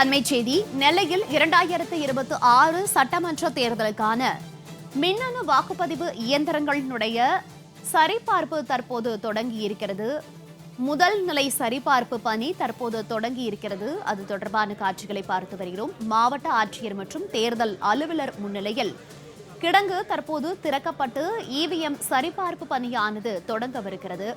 அண்மை செய்தி நெல்லையில் இரண்டாயிரத்து இருபத்தி ஆறு சட்டமன்ற தேர்தலுக்கான மின்னணு வாக்குப்பதிவு இயந்திரங்களினுடைய சரிபார்ப்பு தற்போது தொடங்கி இருக்கிறது முதல் நிலை சரிபார்ப்பு பணி தற்போது தொடங்கி இருக்கிறது அது தொடர்பான காட்சிகளை பார்த்து வருகிறோம். மாவட்ட ஆட்சியர் மற்றும் தேர்தல் அலுவலர் முன்னிலையில் கிடங்கு தற்போது திறக்கப்பட்டு இவிஎம் சரிபார்ப்பு பணியானது தொடங்கவிருக்கிறது.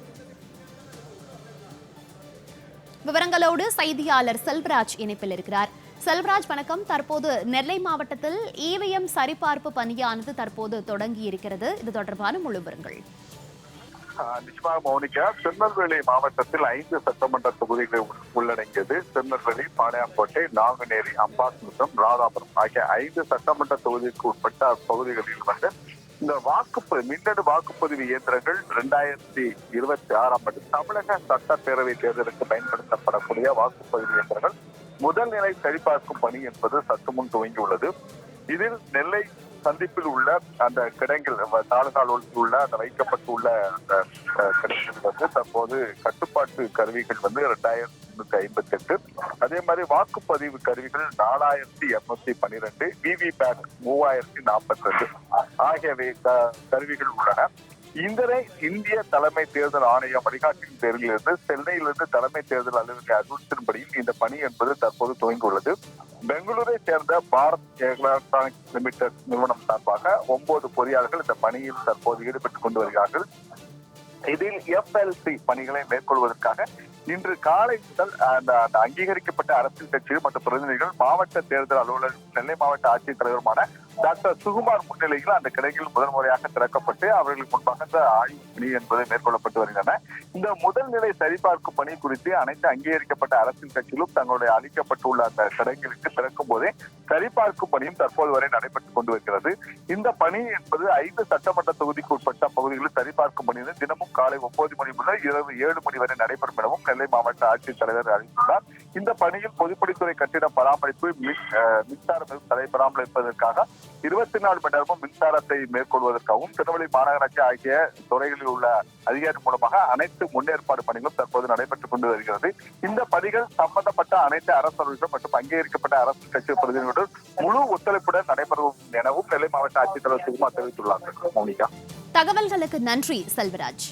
விவரங்களோடு செய்தியாளர் செல்வராஜ் இணைப்பில் இருக்கிறார். செல்வராஜ் வணக்கம். தற்போது நெல்லை மாவட்டத்தில் இவிஎம் சரிபார்ப்பு பணியானது தற்போது தொடங்கி இருக்கிறது. இது தொடர்பான முழு விவரங்கள். ஆஹ் நிச்சயமாக மௌனிகா திருநெல்வேலி மாவட்டத்தில் ஐந்து சட்டமன்ற தொகுதிகள் உள்ளடங்கியது. திருநெல்வேலி பாளையாங்கோட்டை நாங்குநேரி மற்றும் ராதாபுரம் ஆகிய ஐந்து சட்டமன்ற தொகுதிக்கு உட்பட்ட பகுதிகளில் வந்து இந்த வாக்குப்பு மின்னணு வாக்குப்பதிவு இயந்திரங்கள் இரண்டாயிரத்தி இருபத்தி ஆறாம் ஆண்டு தமிழக சட்டப்பேரவை தேர்தலுக்கு பயன்படுத்தப்படக்கூடிய வாக்குப்பதிவு இயந்திரங்கள் முதல் நிலை சரிபார்க்கும் பணி என்பது சற்று முன் துவங்கியுள்ளது. இதில் நெல்லை சந்திப்பில் உள்ள அந்த கிடங்கில் வ- தாலுகாவில் உள்ள அந்த வைக்கப்பட்டுள்ள அந்த கிடங்கில் வந்து தற்போது கட்டுப்பாட்டு கருவிகள் வந்து இரண்டாயிரத்தி இருநூத்தி ஐம்பத்தி எட்டு அதே மாதிரி வாக்குப்பதிவு கருவிகள் நாலாயிரத்தி இருநூத்தி பன்னிரெண்டு விவிபேட் மூவாயிரத்தி நாற்பத்தி ரெண்டு ஆகியவை கருவிகள் உள்ளன. இந்தரை இந்திய தலைமை தேர்தல் ஆணையம் வழிகாட்டின் பேரிலிருந்து சென்னையிலிருந்து தலைமை தேர்தல் அலுவலக அறிவுறுத்தின்படியில் இந்த பணி என்பது தற்போது துவங்கியுள்ளது. பெங்களூரை சேர்ந்த பாரத் எலக்ட்ரானிக்ஸ் லிமிடெட் நிறுவனம் சார்பாக ஒன்பது பொறியாளர்கள் இந்த பணியில் தற்போது ஈடுபட்டுக் கொண்டு வருகிறார்கள். இதில் எஃப்எல்சி பணிகளை மேற்கொள்வதற்காக இன்று காலை முதல் அந்த அந்த அங்கீகரிக்கப்பட்ட அரசியல் கட்சிகள் மற்றும் பிரதிநிதிகள் மாவட்ட தேர்தல் அலுவலர் நெல்லை மாவட்ட ஆட்சித் தலைவருமான டாக்டர் சுகுமார் முன்னிலையில் அந்த கிளைகள் முதல் முறையாக திறக்கப்பட்டு அவர்களுக்கு முன்பாக இந்த ஆய்வு பணி என்பது மேற்கொள்ளப்பட்டு வருகின்றன. இந்த முதல் நிலை சரிபார்க்கும் பணி குறித்து அனைத்து அங்கீகரிக்கப்பட்ட அரசியல் கட்சிகளும் தங்களுடைய அளிக்கப்பட்டுள்ள அந்த கிடங்கிற்கு திறக்கும் போதே சரிபார்க்கும் பணியும் தற்போது வரை நடைபெற்றுக் கொண்டு வருகிறது. இந்த பணி என்பது ஐந்து சட்டமன்ற தொகுதிக்கு உட்பட்ட பகுதிகளில் சரிபார்க்கும் பணி தினமும் காலை ஒன்பது மணி முதல் இரவு ஏழு மணி வரை நடைபெறும் எனவும் நெல்லை மாவட்ட ஆட்சித் தலைவர் அறிவித்துள்ளார் இந்த பணியில் பொதுப்பணித்துறை கட்டிட பராமரிப்பு மின்சாரம் தடை இருப்பதற்காக இருபத்தி நாலு மணி நேரமும் மின்சாரத்தை மேற்கொள்வதற்காகவும் திருநெல்வேலி மாநகராட்சி ஆகிய துறைகளில் உள்ள அதிகாரி மூலமாக அனைத்து முன்னேற்பாடு பணிகளும் தற்போது நடைபெற்றுக் கொண்டு வருகிறது. இந்த பணிகள் சம்பந்தப்பட்ட அனைத்து அரசு மற்றும் அங்கீகரிக்கப்பட்ட அரசு கட்சி பிரதிநிதிகளுடன் முழு ஒத்துழைப்புடன் நடைபெறும் எனவும் நெல்லை மாவட்ட ஆட்சித்தலைவர் சுகுமார் தெரிவித்துள்ளார். மௌனிகா. தகவல்களுக்கு நன்றி செல்வராஜ்.